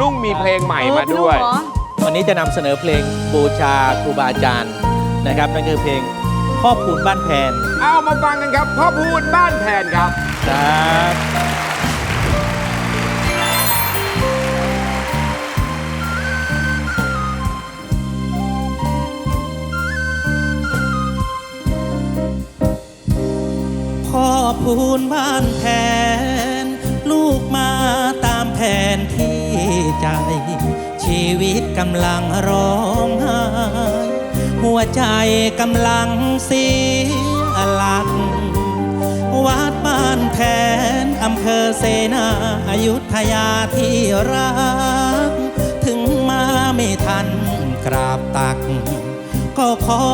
ลุงมีเพลงใหม่มาด้วยเออพี่ลุงเหรอวันนี้จะนำเสนอเพลงบูชาครูบาอาจารย์นะครับนั่นคือเพลงพ่อคูณบ้านแพนเอามาฟังกันครับพ่อพูดบ้านแผนครับครับพ่อพูนบ้านแผน ลูกมาตามแผนที่ใจ ชีวิตกำลังร้องไห้หัวใจกำลังเสียหลัก วัดบ้านแผนอำเภอเสนาอายุทยาที่รัก ถึงมาไม่ทันกราบตัก ก็ขอ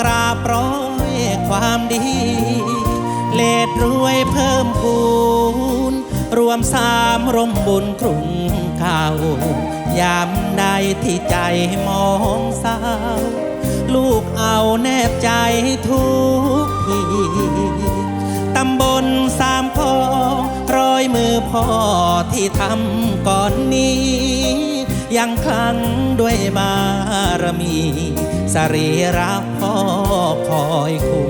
กราบร้อยความดี เลดรวยเพิ่มพู วมสามร่มบุญกรุงเก่ายามใดที่ใจมองเศร้า ลูกเอาแนบใจทุกทีตำบลสามพอร้อยมือพ่อที่ทำก่อนนี้ ยังคลังด้วยบารมี สรีระพ่อคอยคุ้ม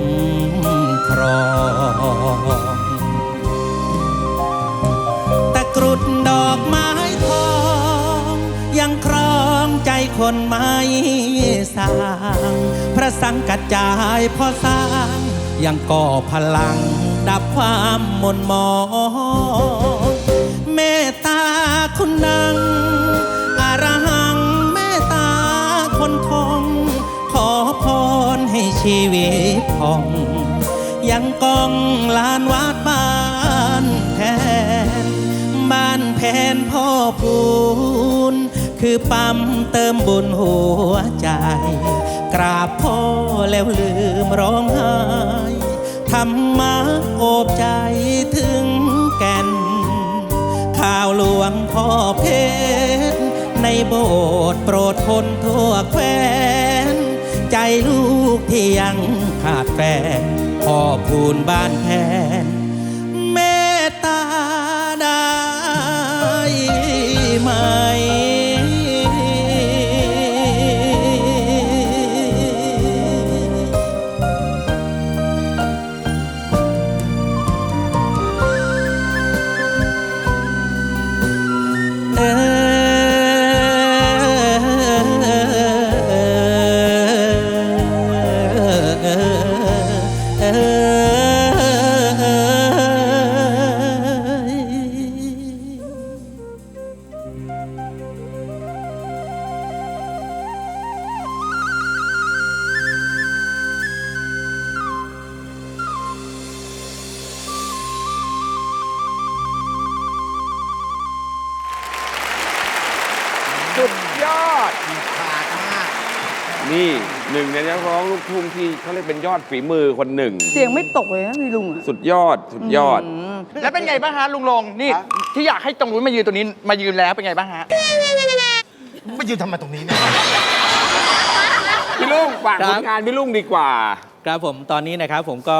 รองใจคนไม่สร้าง พระสังกัจจายพอสร้าง ยังก่อพลังดับความมนมองเมตตาคุณนังอารหังเมตตาคนทองขอพรให้ชีวิตพอง ยังกองลานวัดบ้านแทน บ้านแผนพ่อพูน คือปั๊มเติมบุญหัวใจ กราบพ่อแล้วลืมร้องไห้ธรรมะโอบใจถึงแก่น ข่าวหลวงพ่อเพชร ในโบสถ์โปรดคนทั่วแคว้น ใจลูกที่ยังขาดแฟนพ่อพูนบ้านแทนเมตตาได้มเสุดยอด ขาดมาก นี่หนึ่งในนักร้องลูกทุ่งที่เขาเรียกเป็นยอดฝีมือคนหนึ่ง เสียงไม่ตกเลยนะพี่ลุงอะสุดยอดสุดยอดมแล้วเป็นไงบ้างฮะลุงลงนี่ ที่อยากให้ตรงนู้นมายืนตัวนี้มายืนแล้วเป็นไงบ้างฮะมายืนทำไมตรงนี้เนี่ย พี่ลุงฝากคผรับลงานพี่ลุงดีกว่า ครับผมตอนนี้นะครับผมก็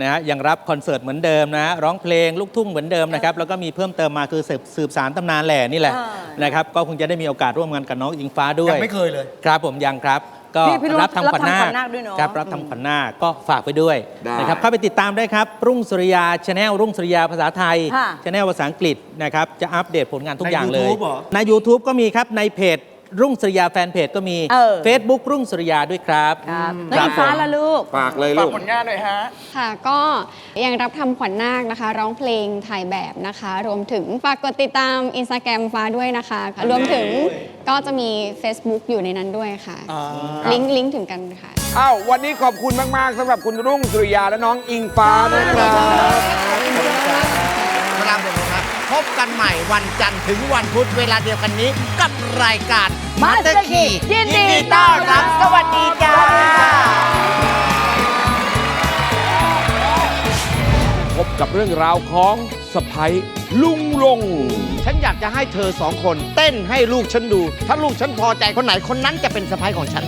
นะฮะยังรับคอนเสิร์ตเหมือนเดิมนะฮะร้องเพลงลูกทุ่งเหมือนเดิมนะครับแล้วก็มีเพิ่มเติมมาคือสืบสืบสารตำนานแหล่นี่แหละอ่านะครับก็คงจะได้มีโอกาสร่วมงานกับน้องอิงฟ้าด้วย ยังไม่เคยเลย ครับผมยังครับ ก็พี่พี่รุ่งรับทำขวัญนารับทำขวัคญนาคด้วยเนอะ ครับรับอืมทำขวัญนาคก็ฝากไปด้วยได้ นะครับเข้าไปติดตามได้ครับ รุ่งสุริยาชาแนลรุ่งสุริยาภาษาไทยค่ะ ชาแนลภาษาอังกฤษนะครับจะอัปเดตผลงานทุกในอย่างเลย YouTube เหรอ ใน YouTube ก็มีครับในเพจ รุ่งสุริยาแฟนเพจก็มี เออ Facebook รุ่งสุริยาด้วยครับครับอืมน้องอิงฟ้าละลูก ฝากเลยฝากลูก ผลงานหน่อยฮะ ค่ะก็ยังรับทำขวัญนาคนะคะ ร้องเพลงถ่ายแบบนะคะ รวมถึงฝากกดติดตามอินสตาแกรมฟ้าด้วยนะคะรวมถึงก็จะมี Facebook อยู่ในนั้นด้วยค่ะ ลิงก์ลิงก์ถึงกันค่ะ อ้าว วันนี้ขอบคุณมาก ๆสำหรับคุณรุ่งสุริยาและน้องอิงฟ้านะครับ พบกันใหม่วันจันทร์ถึงวันพุธเวลาเดียวกันนี้ กับรายการ Master Key ยินดีต้อนรับสวัสดีจ้าพบกับเรื่องราวของสะพ้ยลุงลง ฉันอยากจะให้เธอสองคน เต้นให้ลูกฉันดู ถ้าลูกฉันพอใจคนไหนคนนั้นจะเป็นสะพ้ายของฉัน